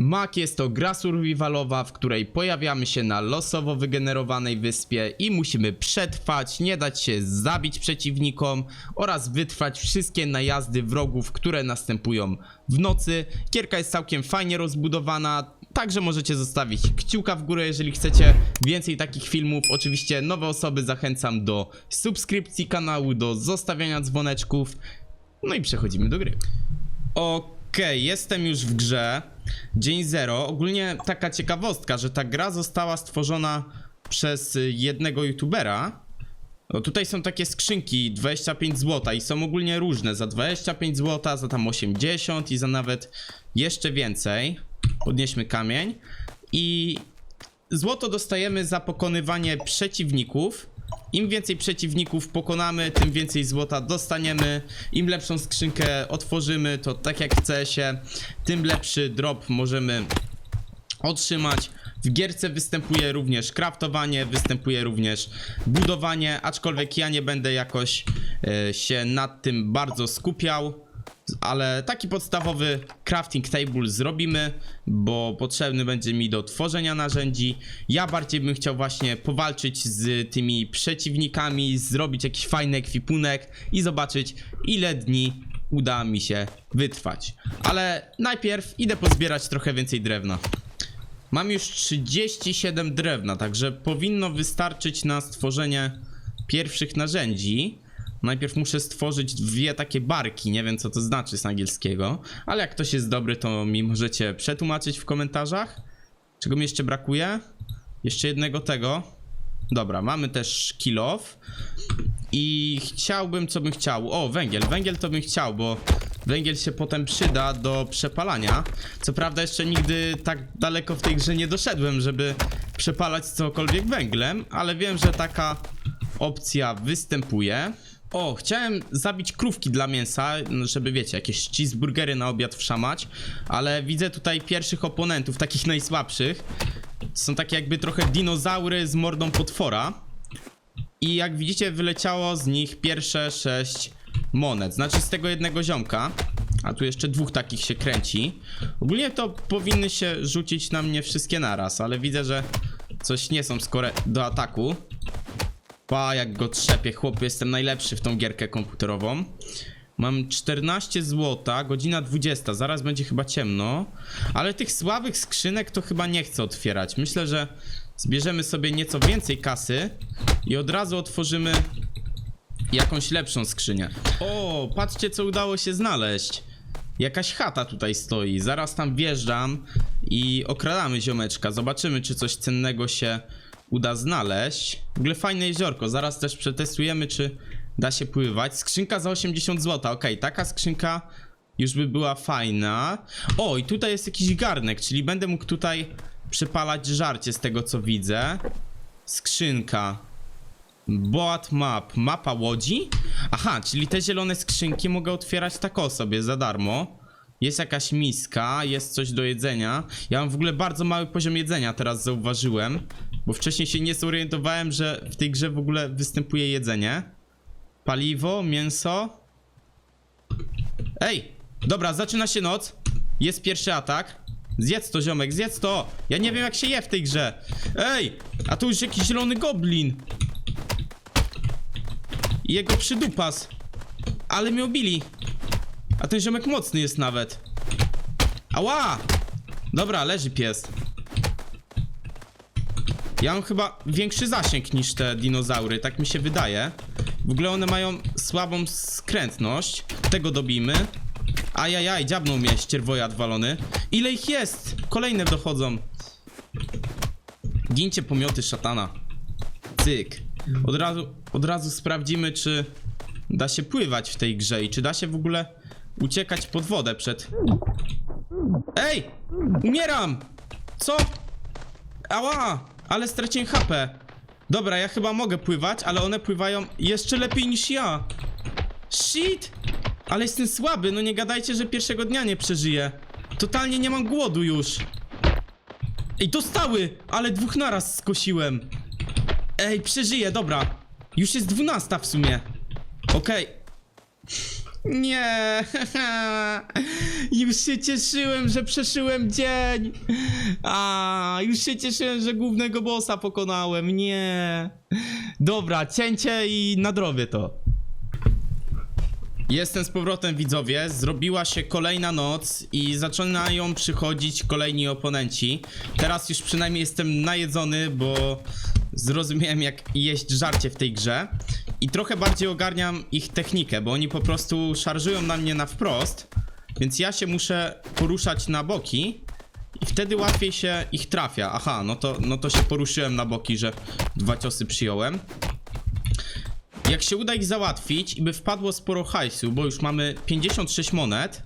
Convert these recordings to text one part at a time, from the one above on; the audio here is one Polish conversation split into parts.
Mak jest to gra survivalowa, w której pojawiamy się na losowo wygenerowanej wyspie i musimy przetrwać, nie dać się zabić przeciwnikom oraz wytrwać wszystkie najazdy wrogów, które następują w nocy. Gierka jest całkiem fajnie rozbudowana, także możecie zostawić kciuka w górę, jeżeli chcecie więcej takich filmów. Oczywiście nowe osoby zachęcam do subskrypcji kanału, do zostawiania dzwoneczków. No i przechodzimy do gry. Okej, jestem już w grze. Dzień zero. Ogólnie taka ciekawostka, że ta gra została stworzona przez jednego youtubera. No tutaj są takie skrzynki 25 zł i są ogólnie różne. Za 25 zł, za tam 80 i za nawet jeszcze więcej. Podnieśmy kamień. I złoto dostajemy za pokonywanie przeciwników. Im więcej przeciwników pokonamy, tym więcej złota dostaniemy. Im lepszą skrzynkę otworzymy, to tak jak chce się, tym lepszy drop możemy otrzymać. W gierce występuje również craftowanie, występuje również budowanie, aczkolwiek ja nie będę jakoś e, się nad tym bardzo skupiał, ale taki podstawowy crafting table zrobimy, bo potrzebny będzie mi do tworzenia narzędzi. Ja bardziej bym chciał właśnie powalczyć z tymi przeciwnikami, zrobić jakiś fajny ekwipunek i zobaczyć ile dni uda mi się wytrwać. Ale najpierw idę pozbierać trochę więcej drewna. Mam już 37 drewna, także powinno wystarczyć na stworzenie pierwszych narzędzi. Najpierw muszę stworzyć dwie takie barki, nie wiem co to znaczy z angielskiego, ale jak ktoś jest dobry, to mi możecie przetłumaczyć w komentarzach. Czego mi jeszcze brakuje? Jeszcze jednego tego. Dobra, mamy też kill off. I chciałbym, co bym chciał. O, węgiel. Węgiel to bym chciał, bo węgiel się potem przyda do przepalania. Co prawda, jeszcze nigdy tak daleko w tej grze nie doszedłem, żeby przepalać cokolwiek węglem, ale wiem, że taka opcja występuje. O, chciałem zabić krówki dla mięsa, no, żeby wiecie, jakieś cheeseburgery na obiad wszamać, ale widzę tutaj pierwszych oponentów, takich najsłabszych. Są takie jakby trochę dinozaury z mordą potwora. I jak widzicie, wyleciało z nich pierwsze sześć monet. Znaczy z tego jednego ziomka. A tu jeszcze dwóch takich się kręci. Ogólnie to powinny się rzucić na mnie wszystkie naraz, ale widzę, że coś nie są skore do ataku. Pa, jak go trzepię, chłop, jestem najlepszy w tą gierkę komputerową. Mam 14 złota, godzina 20, zaraz będzie chyba ciemno. Ale tych słabych skrzynek to chyba nie chcę otwierać. Myślę, że zbierzemy sobie nieco więcej kasy i od razu otworzymy jakąś lepszą skrzynię. O, patrzcie co udało się znaleźć. Jakaś chata tutaj stoi. Zaraz tam wjeżdżam i okradamy ziomeczka. Zobaczymy, czy coś cennego się uda znaleźć. W ogóle fajne jeziorko. Zaraz też przetestujemy, czy da się pływać. Skrzynka za 80 zł. Okej, taka skrzynka już by była fajna. O, i tutaj jest jakiś garnek, czyli będę mógł tutaj przepalać żarcie z tego, co widzę. Skrzynka. Boat map. Mapa łodzi? Aha, czyli te zielone skrzynki mogę otwierać tak o sobie za darmo. Jest jakaś miska, jest coś do jedzenia. Ja mam w ogóle bardzo mały poziom jedzenia, teraz zauważyłem. Bo wcześniej się nie zorientowałem, że w tej grze w ogóle występuje jedzenie. Paliwo, mięso. Ej! Dobra, zaczyna się noc. Jest pierwszy atak. Zjedz to, ziomek, zjedz to! Ja nie wiem, jak się je w tej grze. Ej! A tu już jakiś zielony goblin. I jego przydupas. Ale mnie obili. A ten ziomek mocny jest nawet. Ała! Dobra, leży pies. Ja mam chyba większy zasięg niż te dinozaury, tak mi się wydaje. W ogóle one mają słabą skrętność. Tego dobijmy. Ajajaj, dziabnął mnie ścierwojad walony. Ile ich jest? Kolejne dochodzą. Gincie pomioty szatana. Cyk. Od razu, od razu sprawdzimy, czy da się pływać w tej grze i czy da się w ogóle uciekać pod wodę przed... Ej! Umieram! Co? Ała! Ale straciłem HP. Dobra, ja chyba mogę pływać, ale one pływają jeszcze lepiej niż ja. Shit! Ale jestem słaby, no nie gadajcie, że pierwszego dnia nie przeżyję. Totalnie nie mam głodu już. Ej, dostały! Ale dwóch naraz skosiłem. Ej, przeżyję, dobra. Już jest dwunasta w sumie. Okej. Nie, Już się cieszyłem, że przeszyłem dzień! A, już się cieszyłem, że głównego bossa pokonałem. Nie. Dobra, cięcie i nadrobię to. Jestem z powrotem widzowie, zrobiła się kolejna noc i zaczynają przychodzić kolejni oponenci. Teraz już przynajmniej jestem najedzony, bo zrozumiałem jak jeść żarcie w tej grze. I trochę bardziej ogarniam ich technikę, bo oni po prostu szarżują na mnie na wprost. Więc ja się muszę poruszać na boki i wtedy łatwiej się ich trafia. Aha, no to, no to się poruszyłem na boki, że dwa ciosy przyjąłem. Jak się uda ich załatwić i by wpadło sporo hajsu, bo już mamy 56 monet,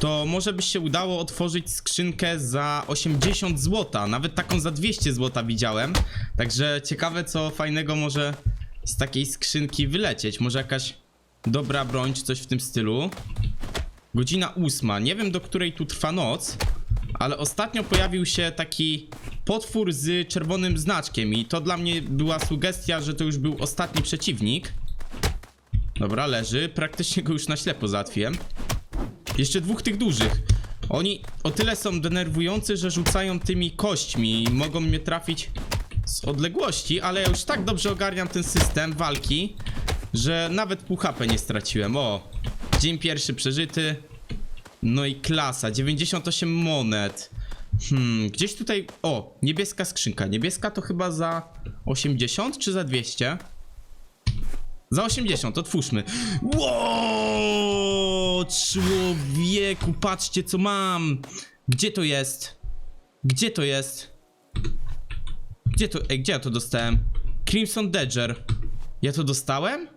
to może by się udało otworzyć skrzynkę za 80 zł, nawet taką za 200 zł widziałem. Także ciekawe co fajnego może z takiej skrzynki wylecieć. Może jakaś dobra broń czy coś w tym stylu. Godzina ósma. Nie wiem do której tu trwa noc, ale ostatnio pojawił się taki potwór z czerwonym znaczkiem i to dla mnie była sugestia, że to już był ostatni przeciwnik. Dobra, leży. Praktycznie go już na ślepo załatwiłem. Jeszcze dwóch tych dużych. Oni o tyle są denerwujący, że rzucają tymi kośćmi i mogą mnie trafić z odległości, ale ja już tak dobrze ogarniam ten system walki, że nawet pół HP nie straciłem. O, dzień pierwszy przeżyty. No i klasa, 98 monet. Hmm, gdzieś tutaj. O, niebieska skrzynka. Niebieska to chyba za 80 czy za 200? Za 80, otwórzmy. Wow, człowieku, patrzcie co mam. Gdzie to jest? Gdzie to jest? Gdzie to, ej, gdzie ja to dostałem? Crimson Dagger. Ja to dostałem?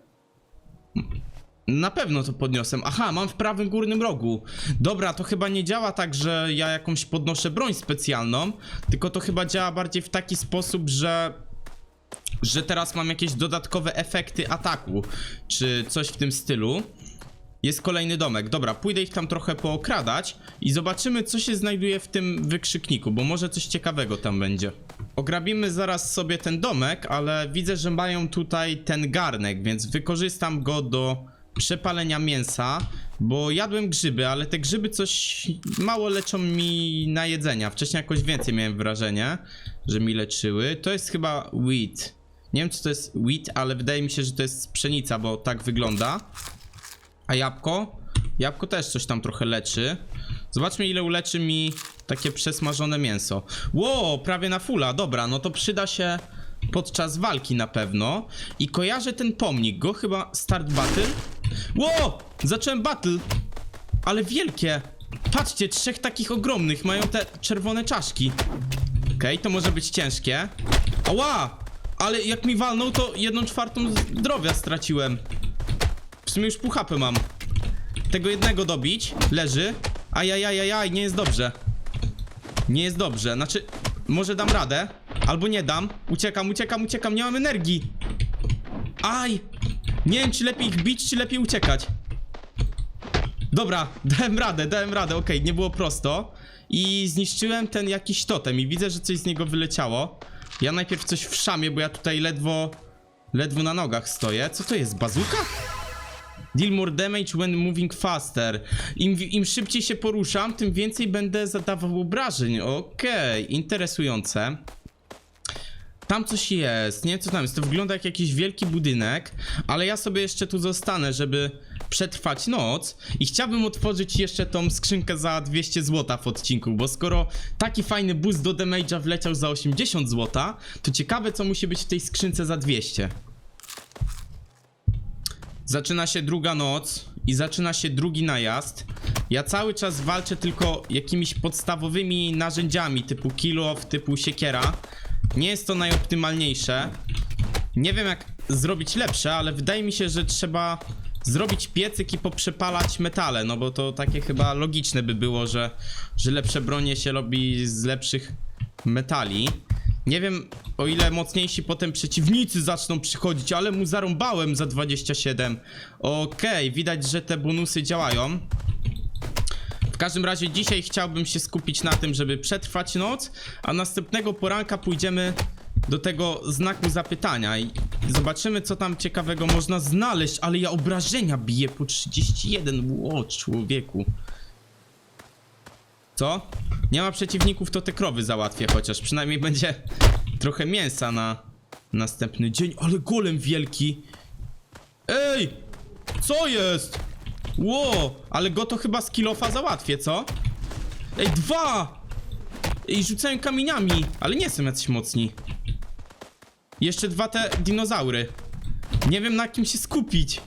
Na pewno to podniosłem. Aha, mam w prawym górnym rogu. Dobra, to chyba nie działa tak, że ja jakąś podnoszę broń specjalną, tylko to chyba działa bardziej w taki sposób, że że teraz mam jakieś dodatkowe efekty ataku, czy coś w tym stylu. Jest kolejny domek. Dobra, pójdę ich tam trochę pookradać i zobaczymy, co się znajduje w tym wykrzykniku, bo może coś ciekawego tam będzie. Ograbimy zaraz sobie ten domek, ale widzę, że mają tutaj ten garnek, więc wykorzystam go do przepalenia mięsa, bo jadłem grzyby, ale te grzyby coś mało leczą mi na jedzenia. Wcześniej jakoś więcej miałem wrażenie, że mi leczyły. To jest chyba wheat. Nie wiem, czy to jest wheat, ale wydaje mi się, że to jest pszenica, bo tak wygląda. A jabłko? Jabłko też coś tam trochę leczy. Zobaczmy ile uleczy mi takie przesmażone mięso. Ło, prawie na fula. Dobra, no to przyda się podczas walki na pewno. I kojarzę ten pomnik. Go chyba start battle. Ło, zacząłem battle. Ale wielkie. Patrzcie, trzech takich ogromnych mają te czerwone czaszki. Okej, to może być ciężkie. Ała! Ale jak mi walnął, to jedną czwartą zdrowia straciłem. W sumie już pół HP mam. Tego jednego dobić. Leży. Ajajajajaj, nie jest dobrze. Nie jest dobrze. Znaczy, może dam radę. Albo nie dam. Uciekam, uciekam, uciekam. Nie mam energii. Aj! Nie wiem, czy lepiej ich bić, czy lepiej uciekać. Dobra, dałem radę, dałem radę. Okej, nie było prosto. I zniszczyłem ten jakiś totem i widzę, że coś z niego wyleciało. Ja najpierw coś w szamie, bo ja tutaj ledwo... Ledwo na nogach stoję. Co to jest, bazuka? Deal more damage when moving faster. Im, Im szybciej się poruszam, tym więcej będę zadawał obrażeń. Okej, interesujące. Tam coś jest, nie co tam jest, to wygląda jak jakiś wielki budynek, ale ja sobie jeszcze tu zostanę, żeby przetrwać noc i chciałbym otworzyć jeszcze tą skrzynkę za 200 zł w odcinku, bo skoro taki fajny boost do damage'a wleciał za 80 zł, to ciekawe co musi być w tej skrzynce za 200. Zaczyna się druga noc i zaczyna się drugi najazd. Ja cały czas walczę tylko jakimiś podstawowymi narzędziami typu kill off, typu siekiera. Nie jest to najoptymalniejsze. Nie wiem jak zrobić lepsze, ale wydaje mi się, że trzeba zrobić piecyk i poprzepalać metale, no bo to takie chyba logiczne by było, że, że lepsze bronie się robi z lepszych metali. Nie wiem o ile mocniejsi potem przeciwnicy zaczną przychodzić, ale mu zarąbałem za 27. Okej, widać, że te bonusy działają. W każdym razie dzisiaj chciałbym się skupić na tym, żeby przetrwać noc, a następnego poranka pójdziemy do tego znaku zapytania i zobaczymy co tam ciekawego można znaleźć, ale ja obrażenia biję po 31, ło człowieku. Co? Nie ma przeciwników, to te krowy załatwię chociaż. Przynajmniej będzie trochę mięsa na następny dzień. Ale golem wielki. Ej! Co jest? Ło! Ale go to chyba z kilofa załatwię, co? Ej, dwa! Ej, rzucają kamieniami, ale nie są jacyś mocni. Jeszcze dwa te dinozaury. Nie wiem na kim się skupić.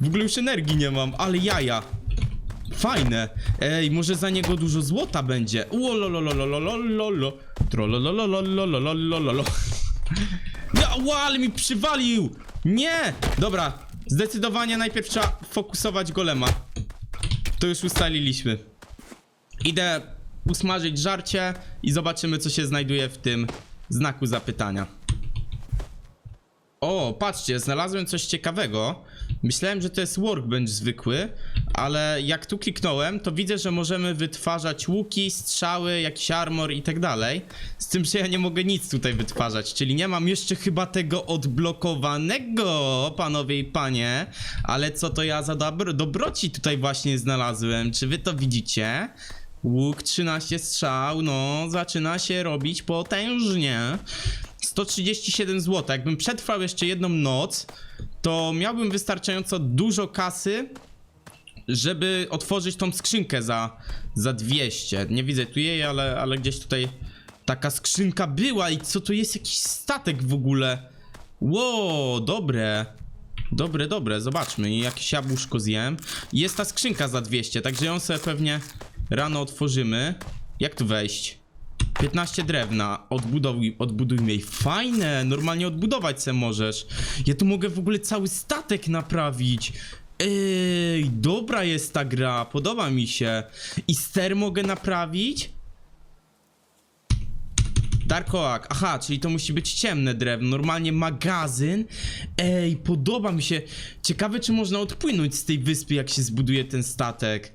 W ogóle już energii nie mam, ale jaja. Fajne. Ej, może za niego dużo złota będzie. Łolololololololo. Trololololololololo. Ja, ale mi przywalił! Nie! Dobra, zdecydowanie najpierw trzeba fokusować golema. To już ustaliliśmy. Idę usmażyć żarcie i zobaczymy, co się znajduje w tym znaku zapytania. O, patrzcie, znalazłem coś ciekawego. Myślałem, że to jest workbench zwykły, ale jak tu kliknąłem, to widzę, że możemy wytwarzać łuki, strzały, jakiś armor i tak dalej. Z tym, że ja nie mogę nic tutaj wytwarzać, czyli nie mam jeszcze chyba tego odblokowanego, panowie i panie. Ale co to ja za dobro, dobroci tutaj właśnie znalazłem? Czy wy to widzicie? Łuk 13 strzał, no zaczyna się robić potężnie. 137 zł. Jakbym przetrwał jeszcze jedną noc, to miałbym wystarczająco dużo kasy, żeby otworzyć tą skrzynkę za, za 200. Nie widzę tu jej, ale, ale gdzieś tutaj taka skrzynka była i co to jest jakiś statek w ogóle. Ło, dobre. Dobre, dobre, zobaczmy. Jakieś jabłuszko zjem. Jest ta skrzynka za 200, także ją sobie pewnie rano otworzymy. Jak tu wejść? 15 drewna, odbuduj, odbudujmy jej. Fajne, normalnie odbudować se możesz. Ja tu mogę w ogóle cały statek naprawić. Ej, dobra jest ta gra, podoba mi się. I ster mogę naprawić? Dark Oak, aha, czyli to musi być ciemne drewno, normalnie magazyn. Ej, podoba mi się. Ciekawe, czy można odpłynąć z tej wyspy, jak się zbuduje ten statek.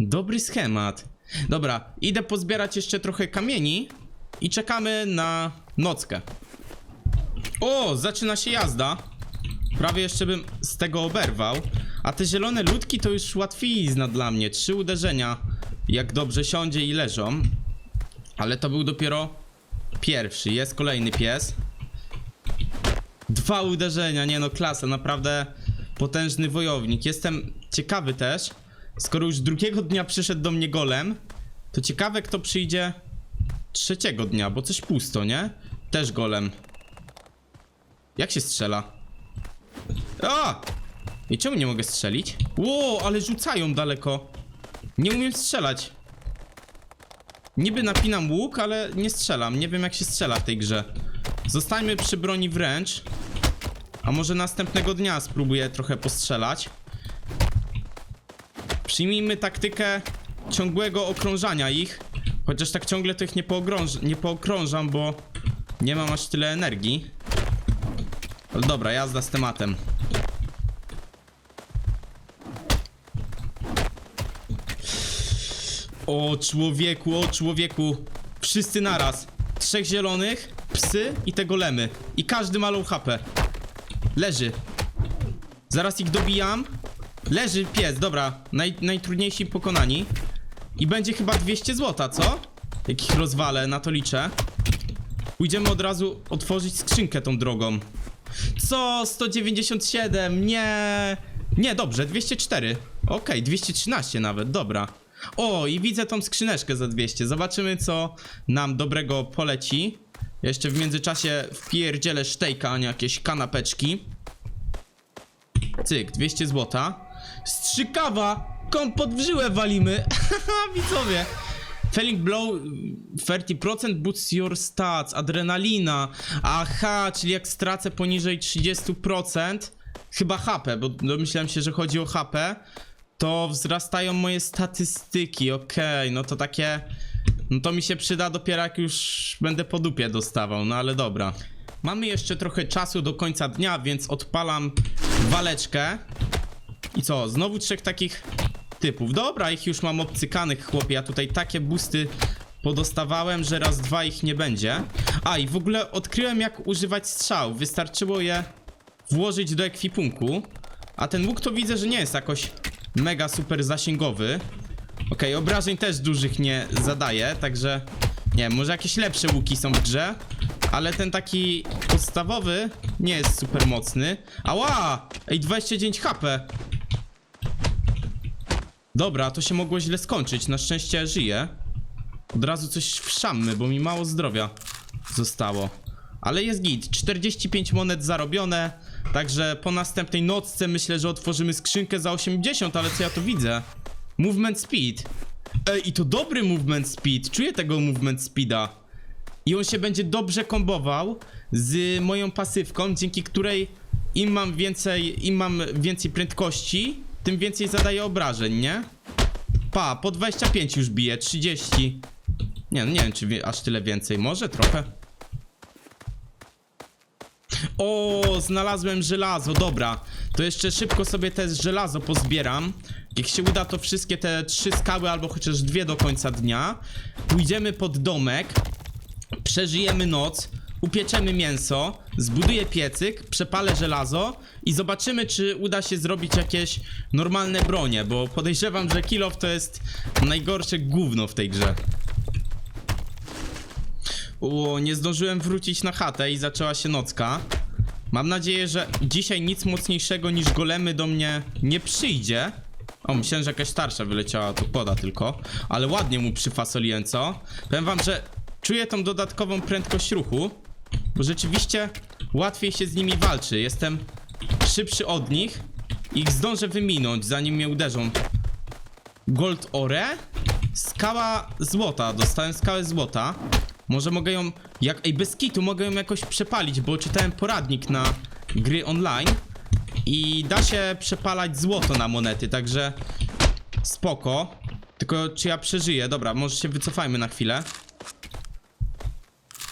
Dobry schemat. Dobra, idę pozbierać jeszcze trochę kamieni i czekamy na nockę. O, zaczyna się jazda. Prawie jeszcze bym z tego oberwał. A te zielone ludki to już łatwizna dla mnie. Trzy uderzenia, jak dobrze siądzie i leżą. Ale to był dopiero pierwszy. Jest kolejny pies. Dwa uderzenia, nie no, klasa, naprawdę potężny wojownik. Jestem ciekawy też, skoro już drugiego dnia przyszedł do mnie golem, to ciekawe kto przyjdzie trzeciego dnia, bo coś pusto, nie? Też golem. Jak się strzela? A! I czemu nie mogę strzelić? Ło, ale rzucają daleko. Nie umiem strzelać. Niby napinam łuk, ale nie strzelam. Nie wiem jak się strzela w tej grze. Zostańmy przy broni wręcz. A może następnego dnia spróbuję trochę postrzelać. Przyjmijmy taktykę ciągłego okrążania ich. Chociaż tak ciągle to ich nie, nie pookrążam, bo nie mam aż tyle energii. Dobra, jazda z tematem. O człowieku, o człowieku. Wszyscy naraz. Trzech zielonych, psy i te golemy. I każdy ma low HP. Leży. Zaraz ich dobijam. Leży pies, dobra. Naj, najtrudniejsi pokonani. I będzie chyba 200 złota, co? Jak ich rozwalę, na to liczę. Pójdziemy od razu otworzyć skrzynkę tą drogą. Co? 197? Nie. Nie, dobrze, 204. Okej, 213 nawet, dobra. O, i widzę tą skrzyneczkę za 200. Zobaczymy, co nam dobrego poleci. Jeszcze w międzyczasie wpierdzielę sztejka, a nie jakieś kanapeczki. Cyk, 200 złota. Strzykawa! Kompot w żyłę walimy! Widzowie! Felling Blow 30% boosts your stats, adrenalina. Aha, czyli jak stracę poniżej 30%, chyba HP, bo domyślałem się, że chodzi o HP, to wzrastają moje statystyki. Okej, no to takie. No to mi się przyda dopiero jak już będę po dupie dostawał, no ale dobra. Mamy jeszcze trochę czasu do końca dnia, więc odpalam waleczkę. I co, znowu trzech takich typów. Dobra, ich już mam obcykanych, chłopie. Ja tutaj takie busty podostawałem, że raz, dwa ich nie będzie. A, i w ogóle odkryłem jak używać strzał. Wystarczyło je włożyć do ekwipunku. A ten łuk to widzę, że nie jest jakoś mega super zasięgowy. Okej, obrażeń też dużych nie zadaje, także nie wiem, może jakieś lepsze łuki są w grze, ale ten taki podstawowy nie jest super mocny. Ała! Ej, 29 HP. Dobra, to się mogło źle skończyć, na szczęście żyję. Od razu coś wszammy, bo mi mało zdrowia zostało. Ale jest git, 45 monet zarobione, także po następnej nocce myślę, że otworzymy skrzynkę za 80, ale co ja tu widzę? Movement speed. Ej, i to dobry movement speed, czuję tego movement speeda. I on się będzie dobrze kombował z moją pasywką, dzięki której im mam więcej, im mam więcej prędkości, tym więcej zadaję obrażeń, nie? Pa, po 25 już bije, 30. Nie, no nie wiem, czy aż tyle więcej. Może trochę. O, znalazłem żelazo, dobra. To jeszcze szybko sobie te żelazo pozbieram. Jak się uda, to wszystkie te trzy skały, albo chociaż dwie do końca dnia. Pójdziemy pod domek, przeżyjemy noc, upieczemy mięso, zbuduję piecyk, przepalę żelazo i zobaczymy, czy uda się zrobić jakieś normalne bronie, bo podejrzewam, że kill off to jest najgorsze gówno w tej grze. O, nie zdążyłem wrócić na chatę i zaczęła się nocka. Mam nadzieję, że dzisiaj nic mocniejszego niż golemy do mnie nie przyjdzie. O, myślałem, że jakaś starsza wyleciała, tu poda tylko. Ale ładnie mu przyfasoliłem, co? Powiem wam, że czuję tą dodatkową prędkość ruchu, bo rzeczywiście łatwiej się z nimi walczy. Jestem szybszy od nich ich zdążę wyminąć, zanim mnie uderzą. Gold Ore? Skała złota, dostałem skałę złota. Może mogę ją, jak, ej bez kitu mogę ją jakoś przepalić, bo czytałem poradnik na gry online i da się przepalać złoto na monety, także spoko. Tylko czy ja przeżyję? Dobra, może się wycofajmy na chwilę.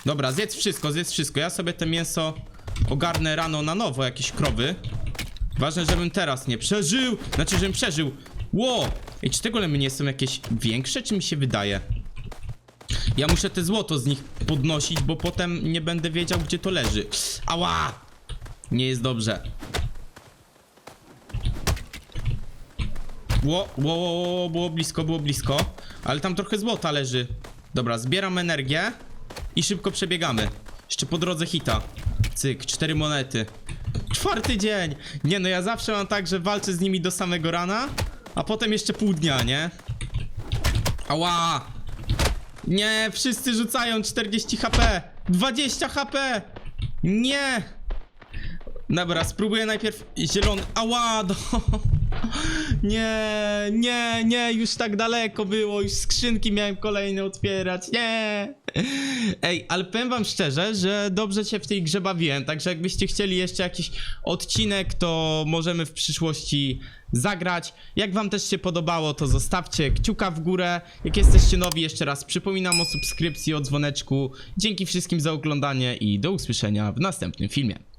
Dobra, zjedz wszystko, zjedz wszystko. Ja sobie te mięso ogarnę rano na nowo, jakieś krowy. Ważne, żebym teraz nie przeżył. Znaczy, żebym przeżył. Ło! Ej, czy te golemy nie są jakieś większe, czy mi się wydaje? Ja muszę te złoto z nich podnosić, bo potem nie będę wiedział, gdzie to leży. Ała! Nie jest dobrze. Ło, ło, ło, ło, było blisko, było blisko. Ale tam trochę złota leży. Dobra, zbieram energię i szybko przebiegamy. Jeszcze po drodze hita. Cyk, cztery monety. Czwarty dzień! Nie no, ja zawsze mam tak, że walczę z nimi do samego rana, a potem jeszcze pół dnia, nie? Ała! Nie, wszyscy rzucają 40 HP! 20 HP! Nie! Dobra, spróbuję najpierw zielony. Ała! No. Nie, nie, nie, już tak daleko było, już skrzynki miałem kolejne otwierać, nie! Ej, ale powiem wam szczerze, że dobrze się w tej grze bawiłem, także jakbyście chcieli jeszcze jakiś odcinek, to możemy w przyszłości zagrać. Jak wam też się podobało, to zostawcie kciuka w górę. Jak jesteście nowi, jeszcze raz przypominam o subskrypcji, o dzwoneczku. Dzięki wszystkim za oglądanie i do usłyszenia w następnym filmie.